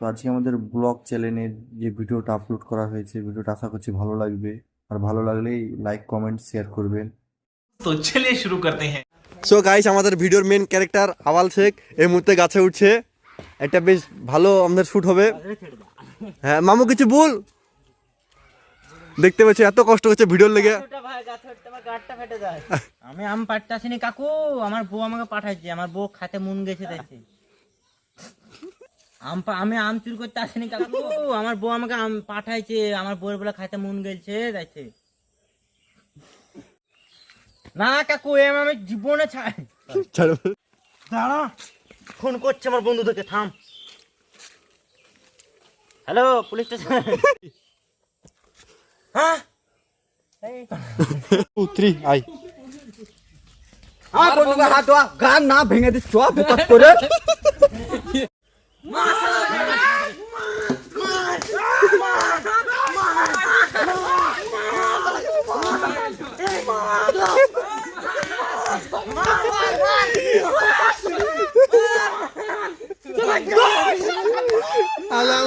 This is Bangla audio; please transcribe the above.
আজকে আমাদের ব্লগ চ্যানেলের যে ভিডিওটা আপলোড করা হয়েছে ভিডিওটা আশা করছি ভালো লাগবে। আর ভালো লাগলেই লাইক কমেন্ট শেয়ার করবেন। তো শুরু করতে হ্যাঁ। সো গাইস আমাদের ভিডিওর মেন ক্যারেক্টার আওয়াল শেখ এই মুহূর্তে গাছে উঠছে। এটা বেশ ভালো আমাদের শ্যুট হবে। হ্যাঁ মামু কিছু বল? দেখতে পাচ্ছি এত কষ্ট হচ্ছে ভিডিওর লেগে। ভাই গাছ উঠতে আমার গাড়টা ফেটে যায়। আমি আম পাড়তে আসিনি কাকু আমার বউ আমাকে পাঠাইছে আমার বউ খাতে মন গেছে দেখছে। আম আমি আম চুরি করতে আসিনি কাকু আমার বউ আমাকে আম পাঠাইছে আমার বউয়ের বলে খাইতে মন গেছে যাইছে না কাকু এম আমি জীবনে ছাড় ছাড়ো। দাঁড়া। ফোন করছে আমার বন্ধুদেরকে থাম। হ্যালো পুলিশ স্টেশন হ্যাঁ? এই। টু থ্রি আই আমার বন্ধুকে হাত দেওয়া গান না ভেঙে দিচ্ছ বিপদ করে। Hello.